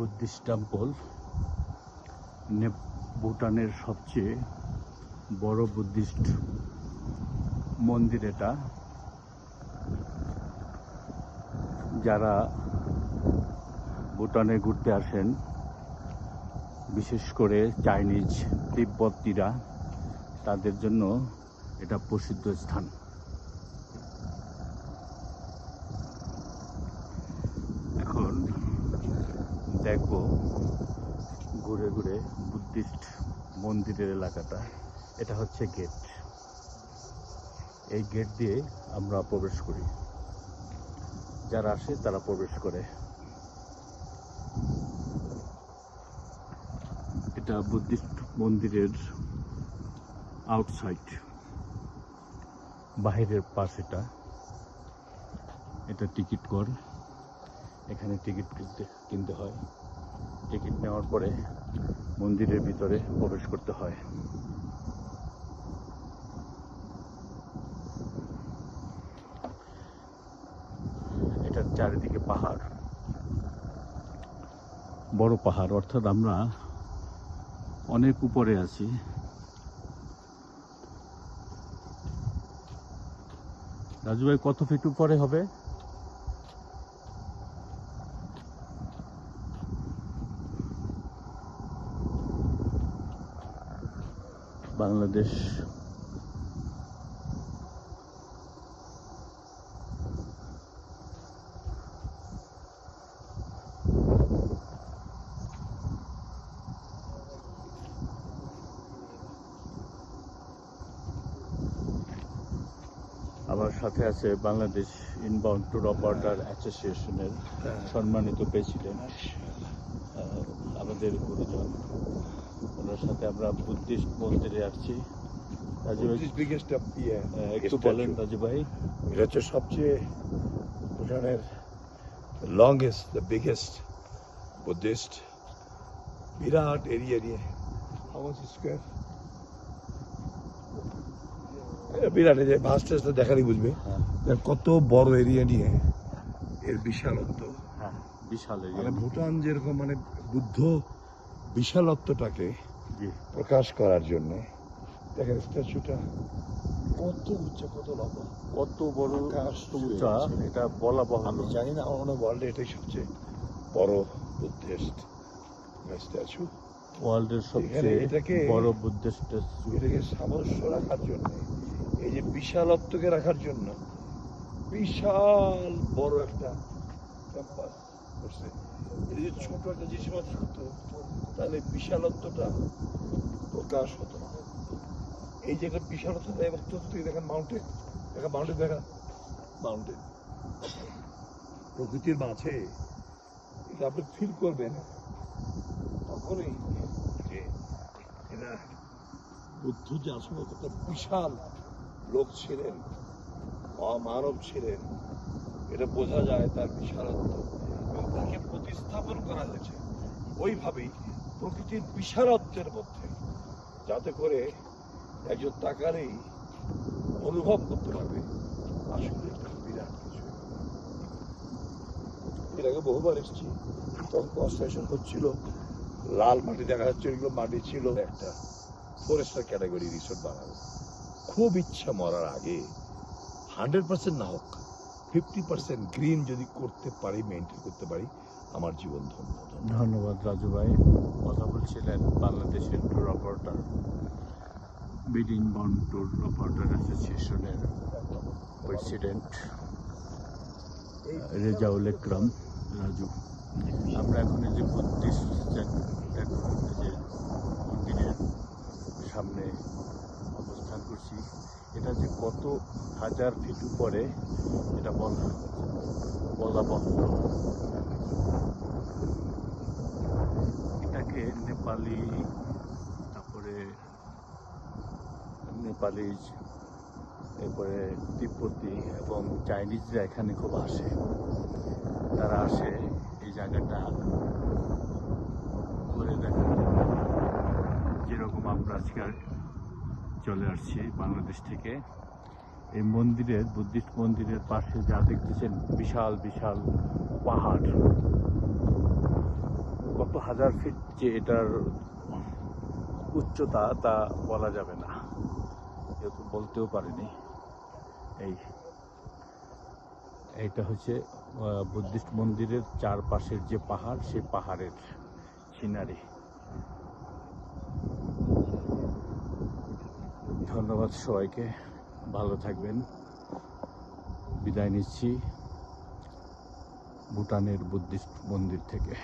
Buddhist temple ভুটানের সবচেয়ে বড় বুদ্ধিস্ট মন্দির এটা, যারা ভুটানে ঘুরতে আসেন, বিশেষ করে চাইনিজ তিব্বতীরা, তাদের জন্য এটা প্রসিদ্ধ স্থান এখন দেখব ঘুরে ঘুরে বুদ্ধিস্ট মন্দিরের এলাকাটা। এটা হচ্ছে গেট এই গেট দিয়ে আমরা প্রবেশ করি। যারা আসে তারা প্রবেশ করে। এটা বুদ্ধিস্ট মন্দিরের আউটসাইড বাহিরের পাশ এটা এটা টিকিট কর এখানে টিকিট কিনতে কিনতে হয়। টিকিট নেওয়ার পরে মন্দিরের ভিতরে প্রবেশ করতে হয়। এটার চারিদিকে পাহাড়। বড় পাহাড়, অর্থাৎ আমরা অনেক উপরে আছি। রাজু ভাই, কত ফিট উপরে হবে? বাংলাদেশ। আমার সাথে আছে বাংলাদেশ ইনবাউন্ড ট্যুর অপারেটর অ্যাসোসিয়েশনের সম্মানিত প্রেসিডেন্ট আমাদের গুরুজন। ওনার সাথে আমরা বুদ্ধিস্ট মন্দিরে আসছি। রাজু ভাই yeah, আহ, একটু বলেন রাজু ভাই। এটা হচ্ছে সবচেয়ে ভুটানের লংগেস্ট দ্য বিগেস্ট বুদ্ধিস্ট বিরাট এরিয়া নিয়ে। স্কোয়ার বিরাট এই যে বাস টেস্টটা দেখারই বুঝবে। হ্যাঁ। কত বড় এরিয়া নিয়ে এর বিশালত্ব হ্যাঁ বিশাল মানে ভুটান যেরকম মানে বুদ্ধ বিশালত্বটাকে প্রকাশ করার জন্য। দেখেন স্ট্যাচুটা কত উচ্চ কত লম্বা। কত বড় উঁচা এটা বলা আমি জানি না আমার ওয়ার্ল্ডে এটাই সবচেয়ে বড় বুদ্ধিস্ট স্ট্যাচু। ওয়ার্ল্ডের সবচেয়ে এটাকে- বড় বুদ্ধিস্ট statue। এটাকে সামঞ্জস্য রাখার জন্য এই যে বিশালত্বকে রাখার জন্য বিশাল বড় একটা ক্যাম্পাস করছে। এটা যে ছোট একটা জিনিস থাকতো তাহলে বিশালত্বটা প্রকাশ হতো। না এই যে একটা বিশালত্বটা এবার তো তুই দেখেন মাউন্টেন দেখা মাউন্টেন দেখা মাউন্টেন প্রকৃতির মাঝে এটা আপনি ফিল করবেন। তখনই যে এরা বুদ্ধ যে আসলে কত বিশাল লোক ছিলেন অমানব ছিলেন, এটা বোঝা যায় তার বিশালত্ব। তাকে প্রতিস্থাপন করা হয়েছে। ওইভাবেই প্রকৃতির বিশালত্বের মধ্যে। যাতে করে একজন তাকারেই অনুভব করতে পারবে আসলে বিরাট কিছু। এর আগে বহুবার এসেছি, তখন কনস্ট্রাকশন হচ্ছিল, লাল মাটি দেখা যাচ্ছে, এগুলো মাটি ছিল একটা ফরেস্টার ক্যাটাগরি রিসোর্ট বানাবো খুব ইচ্ছা মরার আগে হান্ড্রেড পার্সেন্ট না হোক ফিফটি পার্সেন্ট গ্রিন যদি করতে পারি মেনটেন করতে পারি, আমার জীবন ধন্য ধন্য। ধন্যবাদ রাজু ভাই কথা বলছিলেন বাংলাদেশের ট্যুর অপারেটর বিডিং বন ট্যুর অপারেটর অ্যাসোসিয়েশনের প্রেসিডেন্ট রেজাউল ইকরাম রাজু, আমরা এখন যে বুদ্ধিস্ট যে মন্দিরের সামনে করছি, এটা যে কত হাজার ফিট উপরে, এটা বলা। বলা। বাহুল্য এটাকে নেপালি, তারপরে নেপালিজ এরপরে তিব্বতী এবং চাইনিজরা এখানে খুব আসে। তারা আসে এই জায়গাটা ঘুরে দেখার জন্য। যেরকম আমরা আজকে চলে আসছি বাংলাদেশ থেকে। এই মন্দিরের, বুদ্ধিস্ট মন্দিরের পাশে যা দেখতেছেন, বিশাল বিশাল পাহাড়। কত হাজার ফিট যে এটার উচ্চতা তা বলা যাবে না। যেহেতু বলতেও পারিনি। এই, এইটা হচ্ছে বুদ্ধিস্ট মন্দিরের চারপাশের যে পাহাড় সেই পাহাড়ের সিনারি। ধন্যবাদ সবাইকে। ভালো থাকবেন। বিদায় নিচ্ছি ভুটানের বুদ্ধিস্ট মন্দির থেকে।